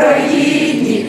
Україні.